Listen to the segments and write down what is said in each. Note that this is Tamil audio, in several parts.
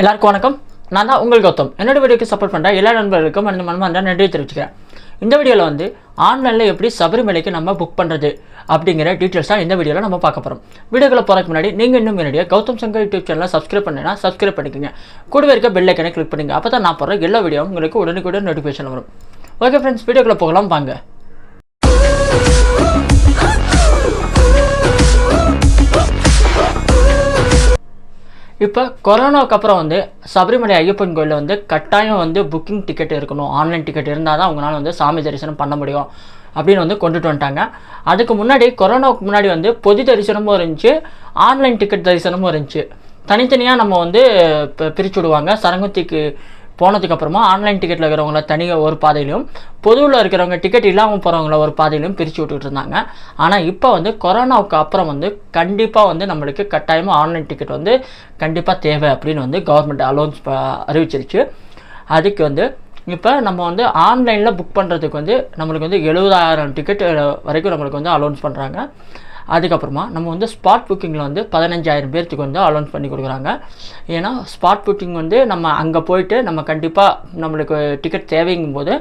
எல்லாருக்கும் வணக்கம். நான் தான் உங்கள் கௌதம். என்னோட வீடியோக்கு சப்போர்ட் பண்ணுற எல்லா நண்பர்களுக்கும் அந்த மனமார்ந்த நன்றி தெரிவிச்சுக்கிறேன். இந்த வீடியோவில் வந்து ஆன்லைனில் எப்படி சபரிமலைக்கு நம்ம புக் பண்ணுறது அப்படிங்கிற டீட்டெயில்ஸ் தான் இந்த வீடியோவில் நம்ம பார்க்க போகிறோம் வீடியோக்குள்ள போகிறதுக்கு முன்னாடி நீங்கள் இன்னும் என்னுடைய கௌதம் சங்கர் யூடியூப் சேனலை சப்ஸ்கிரைப் பண்ணேன்னா சப்ஸ்கிரைப் பண்ணிக்கோங்க. கூடவே இருக்க பெல் ஐக்கனை கிளிக் பண்ணுங்கள் அப்போ தான் நான் போகிற எல்லா வீடியோவும் உங்களுக்கு உடனுக்குடன் நோட்டிஃபிகேஷன் வரும். ஓகே ஃப்ரெண்ட்ஸ் வீடியோக்குள்ள போகலாம். வாங்க. இப்போ கொரோனாவுக்கு அப்புறம் வந்து சபரிமலை ஐயப்பன் கோயிலில் வந்து கட்டாயம் வந்து புக்கிங் டிக்கெட் இருக்கணும் ஆன்லைன் டிக்கெட் இருந்தால் தான் அவங்களால வந்து சாமி தரிசனம் பண்ண முடியும் அப்படின்னு வந்து கொண்டுட்டு வந்துட்டாங்க. அதுக்கு முன்னாடி கொரோனாவுக்கு முன்னாடி வந்து பொது தரிசனமும் இருந்துச்சு ஆன்லைன் டிக்கெட் தரிசனமும் இருந்துச்சு. தனித்தனியாக நம்ம வந்து இப்போ பிரிச்சு விடுவாங்க. சரங்குத்திக்கு போனதுக்கப்புறமா ஆன்லைன் டிக்கெட்டில் இருக்கிறவங்கள தனியாக ஒரு பாதையிலையும் பொதுவில் இருக்கிறவங்க டிக்கெட் இல்லாமல் போகிறவங்கள ஒரு பாதையிலையும் பிரித்து விட்டுட்டு இருந்தாங்க. ஆனால் இப்போ வந்து கொரோனாவுக்கு அப்புறம் வந்து கண்டிப்பாக வந்து நம்மளுக்கு கட்டாயமாக ஆன்லைன் டிக்கெட் வந்து கண்டிப்பாக தேவை அப்படின்னு வந்து கவர்மெண்ட் அலோன்ஸ் அறிவிச்சிருச்சு. அதுக்கு வந்து இப்போ நம்ம வந்து ஆன்லைனில் புக் பண்ணுறதுக்கு வந்து நம்மளுக்கு வந்து எழுபதாயிரம் டிக்கெட் வரைக்கும் நம்மளுக்கு வந்து அலோன்ஸ் பண்ணுறாங்க அதுக்கப்புறமா நம்ம வந்து ஸ்பாட் புக்கிங்கில் வந்து பதினஞ்சாயிரம் பேர்த்துக்கு வந்து அலோன்ஸ் பண்ணி கொடுக்குறாங்க. ஏன்னா ஸ்பாட் புக்கிங் வந்து நம்ம அங்கே போயிட்டு நம்ம கண்டிப்பாக நம்மளுக்கு டிக்கெட் தேவைங்கும் போது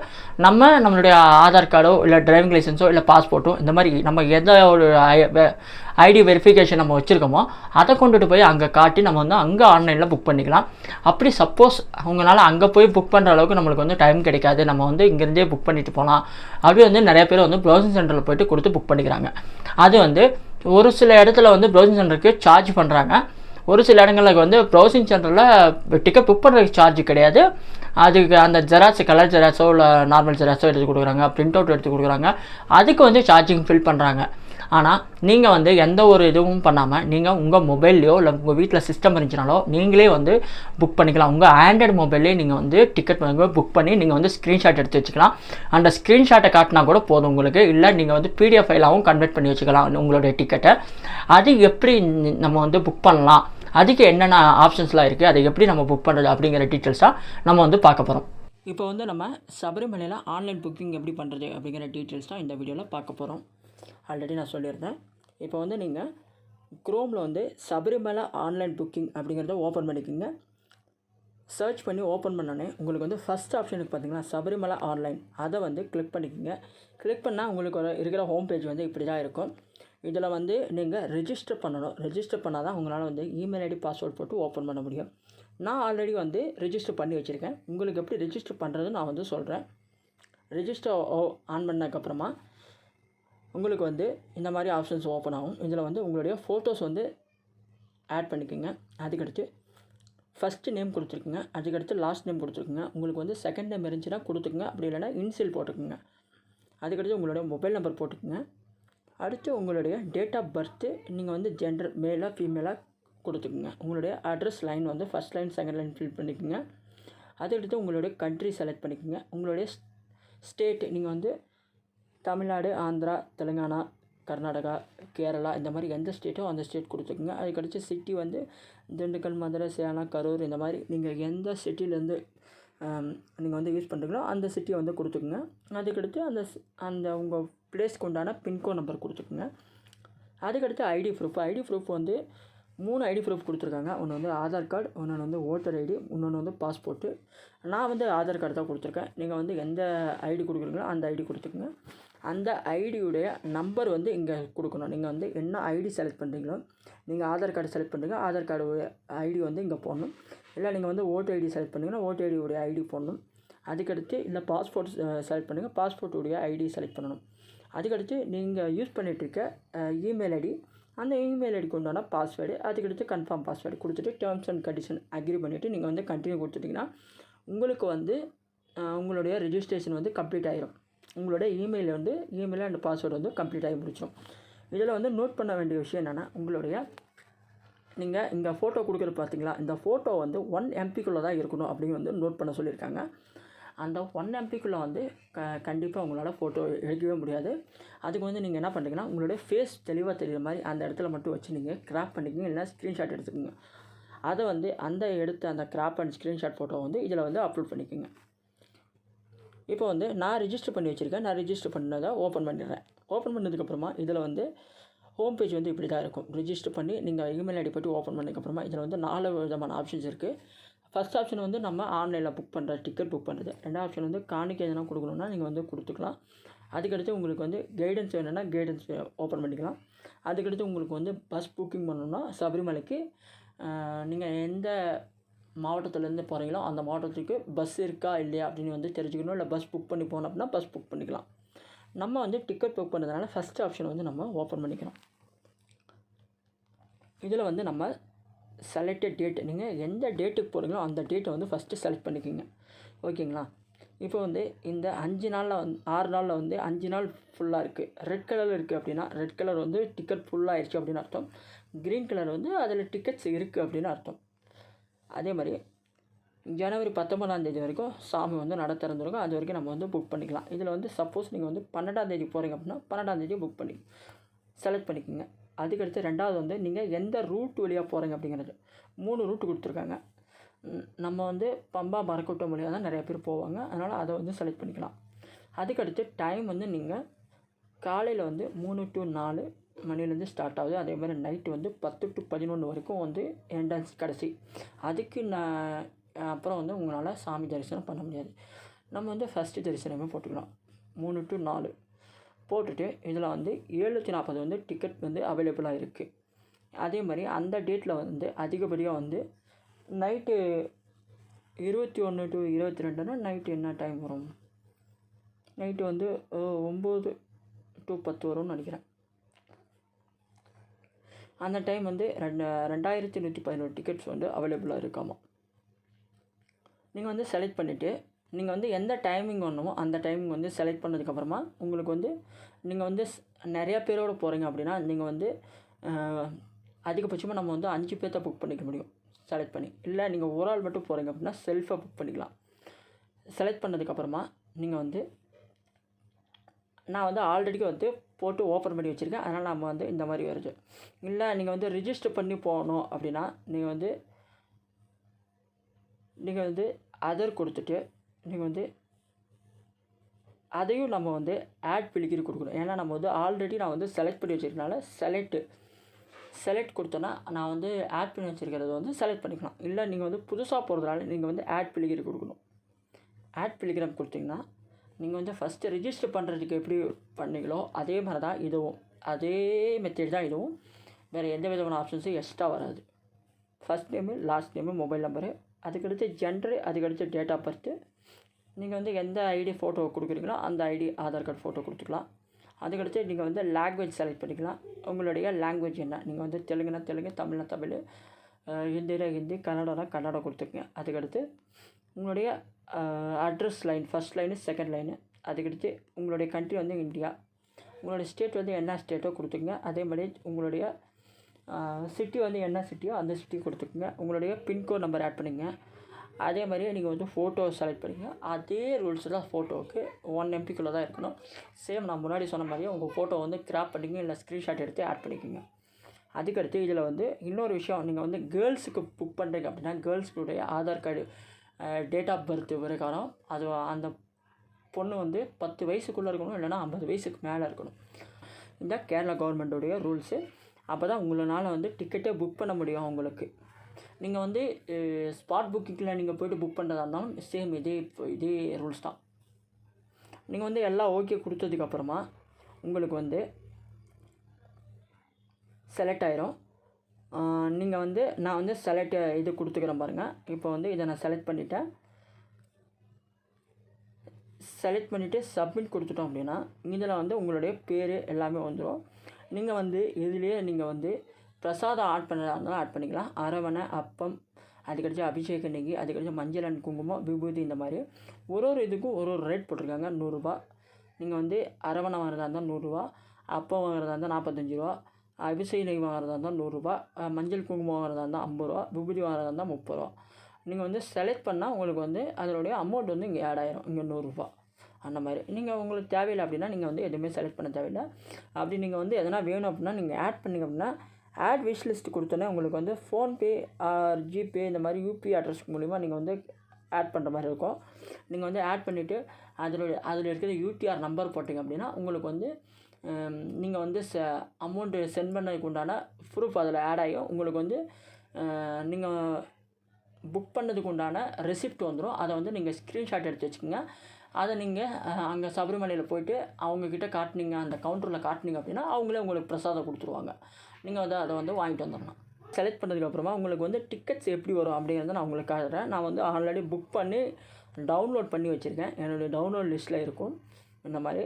நம்ம நம்மளுடைய ஆதார் கார்டோ இல்லை டிரைவிங் லைசன்ஸோ இல்லை பாஸ்போர்ட்டோ இந்த மாதிரி நம்ம எந்த ஒரு ஐடி வெரிஃபிகேஷன் நம்ம வச்சுருக்கோமோ அதை கொண்டுட்டு போய் அங்கே காட்டி நம்ம வந்து அங்கே ஆன்லைனில் புக் பண்ணிக்கலாம். அப்படி சப்போஸ் அவங்களால அங்கே போய் புக் பண்ணுற அளவுக்கு நம்மளுக்கு வந்து டைம் கிடைக்காது. நம்ம வந்து இங்கேருந்தே புக் பண்ணிட்டு போகலாம் அப்படி வந்து நிறைய பேர் வந்து ப்ரௌசிங் சென்டரில் போயிட்டு கொடுத்து புக் பண்ணிக்கிறாங்க. அது வந்து ஒரு சில இடத்துல வந்து ப்ரௌசிங் சென்டருக்கு சார்ஜ் பண்ணுறாங்க ஒரு சில இடங்களுக்கு வந்து ப்ரௌசிங் சென்டரில் டிக்கெட் புக் பண்ணுறதுக்கு சார்ஜ் கிடையாது. அதுக்கு அந்த ஜெராக்ஸ் கலர் ஜெராக்ஸோ இல்லை நார்மல் ஜெராக்ஸோ எடுத்து கொடுக்குறாங்க. பிரிண்ட் அவுட் எடுத்து கொடுக்குறாங்க. அதுக்கு வந்து சார்ஜிங் ஃபில் பண்ணுறாங்க ஆனால் நீங்கள் வந்து எந்த ஒரு இதுவும் பண்ணாமல் நீங்கள் உங்கள் மொபைல்லையோ இல்லை உங்கள் வீட்டில் சிஸ்டம் இருந்துச்சுனாலோ நீங்களே வந்து புக் பண்ணிக்கலாம். உங்கள் ஆண்ட்ராய்டு மொபைல்லே நீங்கள் வந்து டிக்கெட் வந்து புக் பண்ணி நீங்கள் வந்து ஸ்க்ரீன்ஷாட் எடுத்து வச்சுக்கலாம். அந்த ஸ்க்ரீன்ஷாட்டை காட்டினா கூட போதும் உங்களுக்கு. இல்லை நீங்கள் வந்து பிடிஎஃப் ஃபைலாகவும் கன்வெர்ட் பண்ணி வச்சுக்கலாம் உங்களுடைய டிக்கெட்டை அது எப்படி நம்ம வந்து புக் பண்ணலாம்? அதுக்கு என்னென்ன ஆப்ஷன்ஸ்லாம் இருக்குது அதை எப்படி நம்ம புக் பண்ணுறது அப்படிங்கிற டீட்டெயில்ஸாக நம்ம வந்து பார்க்க போகிறோம் இப்போ வந்து நம்ம சபரிமலையில் ஆன்லைன் புக்கிங் எப்படி பண்ணுறது அப்படிங்கிற டீட்டெயில்ஸ் தான் இந்த வீடியோவில் பார்க்க போகிறோம் ஆல்ரெடி நான் சொல்லியிருந்தேன். இப்போ வந்து நீங்கள் க்ரோமில் வந்து சபரிமலை ஆன்லைன் புக்கிங் அப்படிங்கிறத ஓப்பன் பண்ணிக்கோங்க. சர்ச் பண்ணி ஓப்பன் பண்ணோன்னே உங்களுக்கு வந்து ஃபஸ்ட் ஆப்ஷனுக்கு பார்த்தீங்கன்னா சபரிமலை ஆன்லைன். அதை வந்து கிளிக் பண்ணிக்கோங்க. கிளிக் பண்ணால் உங்களுக்கு ஒரு இருக்கிற ஹோம் பேஜ் வந்து இப்படி தான் இருக்கும். இதில் வந்து நீங்கள் ரிஜிஸ்டர் பண்ணணும். ரிஜிஸ்டர் பண்ணால் தான் உங்களால் வந்து இமெயில் ஐடி பாஸ்வேர்ட் போட்டு ஓப்பன் பண்ண முடியும். நான் ஆல்ரெடி வந்து ரிஜிஸ்டர் பண்ணி வச்சுருக்கேன். உங்களுக்கு எப்படி ரிஜிஸ்டர் பண்ணுறது நான் வந்து சொல்கிறேன் ரெஜிஸ்டர் ஆன் பண்ணதுக்கப்புறமா உங்களுக்கு வந்து இந்த மாதிரி ஆப்ஷன்ஸ் ஓப்பன் ஆகும். இதில் வந்து உங்களுடைய ஃபோட்டோஸ் வந்து ஆட் பண்ணிக்கோங்க. அதுக்கடுத்து ஃபஸ்ட்டு நேம் கொடுத்துருக்குங்க. அதுக்கடுத்து லாஸ்ட் நேம் கொடுத்துருக்குங்க. உங்களுக்கு வந்து செகண்ட் நேம் இருந்துச்சுன்னா கொடுத்துக்குங்க. அப்படி இல்லைனா இன்சியல் போட்டுக்குங்க. அதுக்கடுத்து உங்களுடைய மொபைல் நம்பர் போட்டுக்குங்க. அடுத்து உங்களுடைய டேட் ஆஃப் பர்த்து நீங்கள் வந்து ஜெண்டர் மேலாக ஃபீமேலாக கொடுத்துக்குங்க. உங்களுடைய அட்ரஸ் லைன் வந்து first line second line fill பண்ணிக்கோங்க. அதுக்கடுத்து உங்களுடைய கண்ட்ரி செலக்ட் பண்ணிக்கோங்க. உங்களுடைய ஸ்டேட் நீங்கள் வந்து தமிழ்நாடு ஆந்திரா தெலுங்கானா கர்நாடகா கேரளா இந்த மாதிரி எந்த ஸ்டேட்டோ அந்த ஸ்டேட் கொடுத்துக்குங்க. அதுக்கடுத்து சிட்டி வந்து திண்டுக்கல் மதுரை சேலம் கரூர் இந்த மாதிரி நீங்கள் எந்த சிட்டிலேருந்து நீங்கள் வந்து யூஸ் பண்ணுறீங்களோ அந்த சிட்டியை வந்து கொடுத்துக்குங்க. அதுக்கடுத்து அந்த அந்த உங்கள் பிளேஸ்க்கு உண்டான பின்கோட் நம்பர் கொடுத்துக்குங்க. அதுக்கடுத்து ஐடி ப்ரூஃப் ஐடி ப்ரூஃப் வந்து மூணு ஐடி ப்ரூஃப் கொடுத்துருக்காங்க. ஒன்று வந்து ஆதார் கார்டு ஒன்று வந்து ஓட்டர் ஐடி இன்னொன்று வந்து பாஸ்போர்ட்டு நான் வந்து ஆதார் கார்டு தான் கொடுத்துருக்கேன். நீங்கள் வந்து எந்த ஐடி கொடுக்குறீங்களோ அந்த ஐடி கொடுத்துக்குங்க. அந்த ஐடியுடைய நம்பர் வந்து இங்கே கொடுக்கணும். நீங்கள் வந்து என்ன ஐடி செலக்ட் பண்ணுறீங்களோ நீங்கள் ஆதார் கார்டு செலக்ட் பண்ணுறீங்க ஆதார் கார்டு ஐடி வந்து இங்கே போடணும். இல்லை நீங்கள் வந்து ஓட்டு ஐடி செலக்ட் பண்ணிங்கன்னா ஓட்டு ஐடியுடைய ஐடி போடணும். அதுக்கடுத்து இல்லை பாஸ்போர்ட் செலக்ட் பண்ணுங்கள் பாஸ்போர்ட்டுடைய ஐடி செலக்ட் பண்ணணும். அதுக்கடுத்து நீங்கள் யூஸ் பண்ணிகிட்ருக்க இமெயில் ஐடி அந்த இமெயில் ஐடிக்கு உண்டான பாஸ்வேர்டு அதுக்கடுத்து கன்ஃபார்ம் பாஸ்வேர்டு கொடுத்துட்டு டேர்ம்ஸ் அண்ட் கண்டிஷன் அக்ரி பண்ணிவிட்டு நீங்கள் வந்து கண்டினியூ கொடுத்துட்டிங்கன்னா உங்களுக்கு வந்து உங்களுடைய ரெஜிஸ்ட்ரேஷன் வந்து கம்ப்ளீட் ஆகிரும் உங்களுடைய இமெயில் வந்து இமெயில் அண்ட் பாஸ்வேர்டு வந்து கம்ப்ளீட் ஆகி முடிச்சோம் இதில் வந்து நோட் பண்ண வேண்டிய விஷயம் என்னென்னா உங்களுடைய நீங்கள் இந்த ஃபோட்டோ கொடுக்குறது பார்த்தீங்களா இந்த ஃபோட்டோ வந்து ஒன் எம்பிக்குள்ளே தான் இருக்கணும் அப்படின்னு வந்து நோட் பண்ண சொல்லியிருக்காங்க. அந்த ஒன் எம்பிக்குள்ளே வந்து க கண்டிப்பாக உங்களால் ஃபோட்டோ எடுக்கவே முடியாது. அதுக்கு வந்து நீங்கள் என்ன பண்ணுறீங்கன்னா உங்களுடைய ஃபேஸ் தெளிவாக தெரியுற மாதிரி அந்த இடத்துல மட்டும் வச்சு நீங்கள் கிராப் பண்ணிக்கோங்க இல்லைனா ஸ்க்ரீன்ஷாட் எடுத்துக்கோங்க. அதை வந்து அந்த எடுத்த அந்த கிராப் அண்ட் ஸ்க்ரீன்ஷாட் ஃபோட்டோ வந்து இதில் வந்து அப்லோட் பண்ணிக்கோங்க. இப்போ வந்து நான் ரிஜிஸ்டர் பண்ணி வச்சுருக்கேன். நான் ரிஜிஸ்டர் பண்ணதை ஓப்பன் பண்ணிடுறேன். ஓப்பன் பண்ணதுக்கப்புறமா இதில் வந்து ஹோம் பேஜ் வந்து இப்படி தான் இருக்கும். ரிஜிஸ்டர் பண்ணி நீங்கள் இமெயில் ஐடி போட்டு ஓப்பன் பண்ணதுக்கப்புறமா இதில் வந்து நாலு விதமான ஆப்ஷன்ஸ் இருக்குது ஃபஸ்ட் ஆப்ஷன் வந்து நம்ம ஆன்லைனில் புக் பண்ணுற டிக்கெட் புக் பண்ணுறது ரெண்டாவது ஆப்ஷன் வந்து காணிக்கை எதனா கொடுக்கணுன்னா நீங்கள் வந்து கொடுத்துக்கலாம். அதுக்கடுத்து உங்களுக்கு வந்து கைடன்ஸ் வேணும்னா கைடன்ஸ் ஓப்பன் பண்ணிக்கலாம். அதுக்கடுத்து உங்களுக்கு வந்து பஸ் புக்கிங் பண்ணணும்னா சபரிமலைக்கு நீங்கள் எந்த மாவட்டத்துலேருந்து போகிறீங்களோ அந்த மாவட்டத்துக்கு பஸ் இருக்கா இல்லையா அப்படின்னு வந்து தெரிஞ்சுக்கணும். இல்லை பஸ் புக் பண்ணி போகணும் அப்படின்னா பஸ் புக் பண்ணிக்கலாம். நம்ம வந்து டிக்கெட் புக் பண்ணுறதுனால ஃபஸ்ட் ஆப்ஷன் வந்து நம்ம ஓப்பன் பண்ணிக்கலாம் இதில் வந்து நம்ம செலக்டட் டேட் நீங்கள் எந்த டேட்டுக்கு போகிறீங்களோ அந்த டேட்டை வந்து ஃபஸ்ட்டு செலக்ட் பண்ணிக்கோங்க. ஓகேங்களா? இப்போ வந்து இந்த அஞ்சு நாளில் வந்து ஆறு நாளில் வந்து அஞ்சு நாள் ஃபுல்லாக இருக்குது ரெட் கலரில் இருக்குது அப்படின்னா ரெட் கலர் வந்து டிக்கெட் ஃபுல்லாகிடுச்சு அப்படின்னு அர்த்தம். க்ரீன் கலர் வந்து அதில் டிக்கெட்ஸ் இருக்குது அப்படின்னு அர்த்தம். அதே மாதிரி ஜனவரி பத்தொம்பதாந்தேதி வரைக்கும் சாமி வந்து நட திறந்துருக்கும். அது வரைக்கும் நம்ம வந்து புக் பண்ணிக்கலாம். இதில் வந்து சப்போஸ் நீங்கள் வந்து பன்னெண்டாந்தேதி போகிறீங்க அப்படின்னா பன்னெண்டாந்தேதி புக் பண்ணி செலக்ட் பண்ணிக்கோங்க. அதுக்கடுத்து ரெண்டாவது வந்து நீங்கள் எந்த ரூட் வழியாக போகிறீங்க அப்படிங்கிறது. மூணு ரூட் கொடுத்துருக்காங்க. நம்ம வந்து பம்பா மரக்கூட்டம் வழியாக தான் நிறைய பேர் போவாங்க. அதனால் அதை வந்து செலக்ட் பண்ணிக்கலாம். அதுக்கடுத்து டைம் வந்து நீங்கள் காலையில் வந்து மூணு டு நாலு மணிலேருந்து ஸ்டார்ட் ஆகுது. அதே மாதிரி நைட்டு வந்து பத்து டு பதினொன்று வரைக்கும் வந்து என்ட்ரன்ஸ் கடைசி. அதுக்கு நான் அப்புறம் வந்து உங்களால் சாமி தரிசனம் பண்ண முடியாது. நம்ம வந்து ஃபஸ்ட்டு தரிசனமே போட்டுக்கலாம். மூணு டு நாலு. போட்டுட்டு இதில் வந்து ஏழுநூற்றி நாற்பது வந்து டிக்கெட் வந்து அவைலபிளாக இருக்குது அதே மாதிரி அந்த டேட்டில் வந்து அதிகப்படியாக வந்து நைட்டு இருபத்தி ஒன்று டு இருபத்தி ரெண்டுன்னா நைட்டு என்ன டைம் வரும்? நைட்டு வந்து ஒம்பது டு பத்து வரும்னு நினைக்கிறேன். அந்த டைம் வந்து ரெண்டு ரெண்டாயிரத்தி நூற்றி பதினோரு டிக்கெட்ஸ் வந்து அவைலபிளாக இருக்காமா? நீங்கள் வந்து செலக்ட் பண்ணிவிட்டு நீங்கள் வந்து எந்த டைமிங் ஒன்றுமோ அந்த டைமிங் வந்து செலக்ட் பண்ணதுக்கப்புறமா உங்களுக்கு வந்து நீங்கள் வந்து நிறையா பேரோட போகிறீங்க அப்படின்னா நீங்கள் வந்து அதிகபட்சமாக நம்ம வந்து அஞ்சு பேர்த்த புக் பண்ணிக்க முடியும் செலக்ட் பண்ணி. இல்லை நீங்கள் ஒரு ஆள் மட்டும் போகிறீங்க அப்படின்னா செல்ஃபாக புக் பண்ணிக்கலாம். செலக்ட் பண்ணதுக்கப்புறமா நீங்கள் வந்து நான் வந்து ஆல்ரெடி வந்து போட்டு ஓப்பன் பண்ணி வச்சுருக்கேன். அதனால் நம்ம வந்து இந்த மாதிரி வருது. இல்லை நீங்கள் வந்து ரிஜிஸ்டர் பண்ணி போகணும் அப்படின்னா நீங்கள் வந்து நீங்கள் வந்து அதர் கொடுத்துட்டு நீங்கள் வந்து அதையும் நம்ம வந்து ஆட் பிளிக்கிரி கொடுக்கணும். ஏன்னா நம்ம வந்து ஆல்ரெடி நான் வந்து செலக்ட் பண்ணி வச்சிருக்கனால செலக்ட் செலக்ட் கொடுத்தோன்னா நான் வந்து ஆட் பண்ணி வச்சுருக்கிறத வந்து செலக்ட் பண்ணிக்கலாம். இல்லை நீங்கள் வந்து புதுசாக போகிறதுனால நீங்கள் வந்து ஆட் பிளிக்கிரி கொடுக்கணும். ஆட் பிலிகிராம் கொடுத்தீங்கன்னா நீங்கள் வந்து ஃபஸ்ட்டு ரிஜிஸ்டர் பண்ணுறதுக்கு எப்படி பண்ணீங்களோ அதே மாதிரி தான் இதுவும் அதே மெத்தட் தான் இதுவும். வேறு எந்த விதமான ஆப்ஷன்ஸும் எக்ஸ்ட்ரா வராது. First name last name mobile number அதுக்கடுத்து ஜென்டரு அதுக்கடுத்து டேட் ஆஃப் பர்த்து நீங்கள் வந்து எந்த ஐடி ஃபோட்டோ கொடுக்குறீங்களோ அந்த ஐடி ஆதார் கார்டு ஃபோட்டோ கொடுத்துக்கலாம். அதுக்கடுத்து நீங்கள் வந்து லாங்குவேஜ் செலக்ட் பண்ணிக்கலாம். உங்களுடைய லாங்குவேஜ் என்ன? நீங்கள் வந்து தெலுங்குனா தெலுங்கு தமிழ்னா தமிழ் ஹிந்தினா ஹிந்தி கன்னடனா கன்னடா கொடுத்துக்கங்க. அதுக்கடுத்து உங்களுடைய address line first line second line அதுக்கடுத்து உங்களுடைய கண்ட்ரி வந்து இந்தியா. உங்களுடைய ஸ்டேட் வந்து என்ன ஸ்டேட்டோ கொடுத்துக்குங்க. அதே மாதிரி உங்களுடைய சிட்டி வந்து என்ன சிட்டியோ அந்த சிட்டி கொடுத்துக்குங்க. உங்களுடைய பின்கோட் நம்பர் ஆட் பண்ணுங்கள் அதே மாதிரியே நீங்கள் வந்து ஃபோட்டோ செலக்ட் பண்ணிங்க. அதே ரூல்ஸ் தான் ஃபோட்டோவுக்கு ஒன் எம்பிக்குள்ளே தான் இருக்கணும். சேம் நான் முன்னாடி சொன்ன மாதிரியே உங்கள் ஃபோட்டோ வந்து கிராப் பண்ணிங்க. இல்லை ஸ்க்ரீன்ஷாட் எடுத்து ஆட் பண்ணிக்கோங்க. அதுக்கடுத்து இதில் வந்து இன்னொரு விஷயம். நீங்கள் வந்து கேர்ள்ஸுக்கு புக் பண்ணுறீங்க அப்படின்னா கேர்ள்ஸுடைய Aadhaar card date of birth பிரகாரம் அது அந்த பொண்ணு வந்து பத்து வயசுக்குள்ளே இருக்கணும் இல்லைன்னா ஐம்பது வயசுக்கு மேலே இருக்கணும். இந்த கேரளா கவர்மெண்ட்டுடைய ரூல்ஸு அப்போ தான் உங்களால் வந்து டிக்கெட்டே புக் பண்ண முடியும் உங்களுக்கு நீங்கள் வந்து ஸ்பாட் புக்கிங்கில் நீங்கள் போய்ட்டு புக் பண்ணுறதா இருந்தாலும் சேம் இதே இதே ரூல்ஸ் தான். நீங்கள் வந்து எல்லாம் ஓகே கொடுத்ததுக்கப்புறமா உங்களுக்கு வந்து செலக்ட் ஆயிரும். நீங்கள் வந்து நான் வந்து செலக்ட் இது கொடுத்துக்கிறேன் பாருங்கள் இப்போ வந்து இதை நான் செலக்ட் பண்ணிவிட்டேன் செலக்ட் பண்ணிவிட்டு சப்மிட் கொடுத்துட்டோம் அப்படின்னா இதில் வந்து உங்களுடைய பேர் எல்லாமே வந்துடும் நீங்கள் வந்து இதுலேயே நீங்கள் வந்து பிரசாதம் ஆட் பண்ணுறதா இருந்தாலும் ஆட் பண்ணிக்கலாம். அரவணை அப்பம் அதுக்கடிச்சு அபிஷேக நெய் அதுக்கடிச்சு மஞ்சள் அண்ட் குங்குமம் விபூதி இந்த மாதிரி. ஒரு ஒரு இதுக்கும் ஒரு ஒரு ரேட் போட்டிருக்காங்க. நூறுரூபா நீங்கள் வந்து அரவணை வாங்குறதா இருந்தால் நூறுரூவா. அப்பம் வாங்குறதா இருந்தால் நாற்பத்தஞ்சு ரூபா. அபிஷேக நெய் வாங்குறதா இருந்தால் நூறுரூபா மஞ்சள் குங்குமம் வாங்குறதா இருந்தால் ஐம்பது ரூபா விபூதி வாங்குறதா இருந்தால் முப்பது ரூபா. நீங்கள் வந்து செலக்ட் பண்ணால் உங்களுக்கு வந்து அதனுடைய அமௌண்ட் வந்து இங்கே ஆட் ஆயிரும். இங்கே நூறுரூபா அந்த மாதிரி. நீங்கள் உங்களுக்கு தேவையில்லை அப்படின்னா நீங்கள் வந்து எதுவுமே செலக்ட் பண்ண தேவையில்லை. அப்படி நீங்கள் வந்து எதனா வேணும் அப்படின்னா நீங்கள் ஆட் பண்ணிங்க அப்படின்னா ஆட் விஷ் லிஸ்ட் கொடுத்தோன்னே உங்களுக்கு வந்து ஃபோன்பே ஆர் ஜிபே இந்த மாதிரி யூபி அட்ரஸ் மூலிமா நீங்கள் வந்து ஆட் பண்ணுற மாதிரி இருக்கும். நீங்கள் வந்து ஆட் பண்ணிவிட்டு அதில் அதில் இருக்கிற யூடிஆர் நம்பர் போட்டிங்க அப்படின்னா உங்களுக்கு வந்து நீங்கள் வந்து ச அமௌண்ட்டு சென்ட் பண்ணதுக்கு உண்டான ப்ரூஃப் அதில் ஆட் ஆகியும். உங்களுக்கு வந்து நீங்கள் புக் பண்ணதுக்கு உண்டான ரெசிப்ட் வந்துடும் அதை வந்து நீங்கள் ஸ்க்ரீன்ஷாட் எடுத்து வச்சுக்கோங்க. அதை நீங்கள் அங்கே சபரிமலையில் போயிட்டு அவங்கக்கிட்ட காட்டினீங்க அந்த கவுண்டரில் காட்டினீங்க அப்படின்னா அவங்களே உங்களுக்கு பிரசாதம் கொடுத்துருவாங்க. நீங்கள் வந்து அதை வந்து வாங்கிட்டு வந்துடணும் செலக்ட் பண்ணதுக்கப்புறமா உங்களுக்கு வந்து டிக்கெட்ஸ் எப்படி வரும் அப்படிங்கிறத நான் உங்களுக்கு காட்டுறேன். நான் வந்து ஆல்ரெடி புக் பண்ணி டவுன்லோட் பண்ணி வச்சுருக்கேன். என்னுடைய டவுன்லோட் லிஸ்ட்டில் இருக்கும். இந்த மாதிரி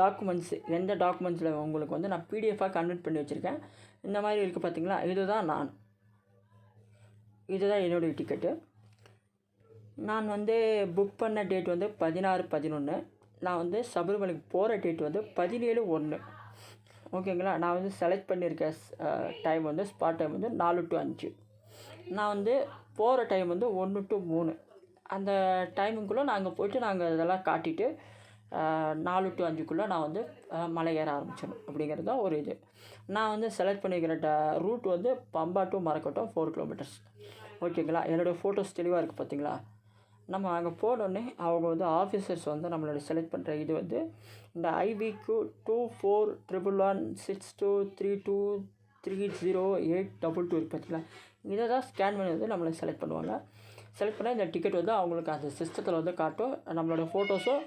டாக்குமெண்ட்ஸு எந்த டாக்குமெண்ட்ஸில் உங்களுக்கு வந்து நான் பிடிஎஃபாக கன்வெர்ட் பண்ணி வச்சுருக்கேன். இந்த மாதிரி இருக்குது பார்த்தீங்களா இதுதான் நான். இதுதான் என்னுடைய டிக்கெட்டு நான் வந்து புக் பண்ண டேட் வந்து பதினாறு பதினொன்று நான் வந்து சபரிமலைக்கு போகிற டேட் வந்து பதினேழு ஒன்று ஓகேங்களா நான் வந்து செலக்ட் பண்ணியிருக்க டைம் வந்து ஸ்பாட் டைம் வந்து நாலு டு அஞ்சு. நான் வந்து போகிற டைம் வந்து ஒன்று டு மூணு. அந்த டைமுக்குள்ளே நாங்கள் போயிட்டு நாங்கள் இதெல்லாம் காட்டிட்டு நாலு டு அஞ்சுக்குள்ளே நான் வந்து மலை ஏற ஆரம்பிச்சிடணும் அப்படிங்கிறது தான் ஒரு இது. நான் வந்து செலக்ட் பண்ணிக்கிற ட ரூட் வந்து Pamba to Marakkoottam four kilometres ஓகேங்களா? என்னோடய ஃபோட்டோஸ் தெளிவாக இருக்குது பார்த்தீங்களா நம்ம அங்கே போனோடனே அவங்க வந்து ஆஃபீஸர்ஸ் வந்து நம்மளோட செலக்ட் பண்ணுற இது வந்து இந்த ஐபிக்கு two four triple one six two three two three zero eight double two இருக்குது பார்த்தீங்களா இதை தான் ஸ்கேன் பண்ணி வந்து நம்மளை செலக்ட் பண்ணுவாங்க. செலக்ட் பண்ணால் இந்த டிக்கெட் வந்து அவங்களுக்கு அந்த சிஸ்டத்தில் வந்து காட்டும். நம்மளோட ஃபோட்டோஸும்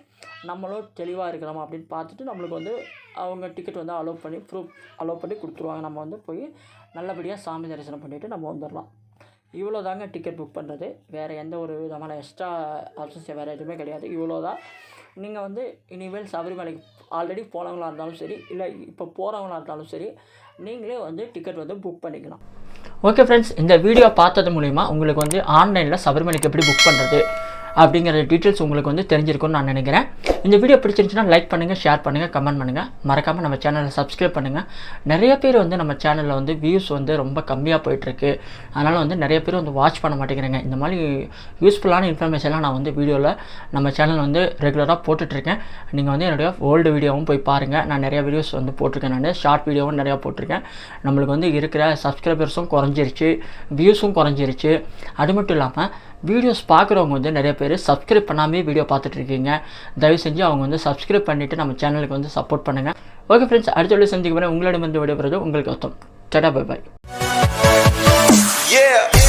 நம்மளும் தெளிவாக இருக்கிறோமா அப்படின்னு பார்த்துட்டு நம்மளுக்கு வந்து அவங்க டிக்கெட் வந்து அலோவ் பண்ணி ப்ரூஃப் அலோவ் பண்ணி கொடுத்துருவாங்க. நம்ம வந்து போய் நல்லபடியாக சாமி தரிசனம் பண்ணிவிட்டு நம்ம வந்துடலாம். இவ்வளோ தாங்க டிக்கெட் புக் பண்ணுறது வேறு எந்த ஒரு விதமான எக்ஸ்ட்ரா ஆப்ஷன்ஸ் வேறு எதுவுமே கிடையாது. இவ்வளோ தான் நீங்கள் வந்து இனிமேல் சபரிமலைக்கு ஆல்ரெடி போனவங்களா இருந்தாலும் சரி இல்லை இப்போ போகிறவங்களா இருந்தாலும் சரி நீங்களே வந்து டிக்கெட் வந்து புக் பண்ணிக்கலாம். ஓகே ஃப்ரெண்ட்ஸ் இந்த வீடியோ பார்த்தது மூலிமா உங்களுக்கு வந்து ஆன்லைனில் சபரிமலைக்கு எப்படி புக் பண்ணுறது அப்படிங்கிற டீட்டெயில்ஸ் உங்களுக்கு வந்து தெரிஞ்சிருக்கும்னு நான் நினைக்கிறேன். இந்த வீடியோ பிடிச்சிருந்துச்சுன்னா லைக் பண்ணுங்கள் ஷேர் பண்ணுங்கள் கமெண்ட் பண்ணுங்கள் மறக்காமல் நம்ம சேனலை சப்ஸ்கிரைப் பண்ணுங்கள் நிறைய பேர் வந்து நம்ம சேனலில் வந்து வியூஸ் வந்து ரொம்ப கம்மியாக போயிட்டுருக்கு. அதனால் வந்து நிறைய பேர் வந்து வாட்ச் பண்ண மாட்டேங்கிறாங்க. இந்த மாதிரி யூஸ்ஃபுல்லான இன்ஃபர்மேஷன்லாம் நான் வந்து வீடியோவில் நம்ம சேனல் வந்து ரெகுலராக போட்டுட்ருக்கேன் நீங்கள் வந்து என்னுடைய ஓல்டு வீடியோவும் போய் பாருங்கள் நான் நிறைய வீடியோஸ் வந்து போட்டிருக்கேன் நான். ஷார்ட் வீடியோவும் நிறையா போட்டிருக்கேன். நம்மளுக்கு வந்து இருக்கிற சப்ஸ்கிரைபர்ஸும் குறைஞ்சிருச்சு வியூஸும் குறைஞ்சிருச்சு. அது மட்டும் இல்லாமல் வீடியோஸ் பார்க்குறவங்க வந்து நிறைய பேர் சப்ஸ்கிரைப் பண்ணாமே வீடியோ பார்த்துட்டு இருக்கீங்க தயவு செஞ்சு அவங்க வந்து சப்ஸ்கிரைப் பண்ணிவிட்டு நம்ம சேனலுக்கு வந்து சப்போர்ட் பண்ணுங்கள் ஓகே ஃப்ரெண்ட்ஸ் அடுத்த வீடியோ சந்திக்க போகிறேன் உங்களிடம் வந்து விடைபெறுவது உங்களுக்கு அர்த்தம் டடா பை பாய் Yeah.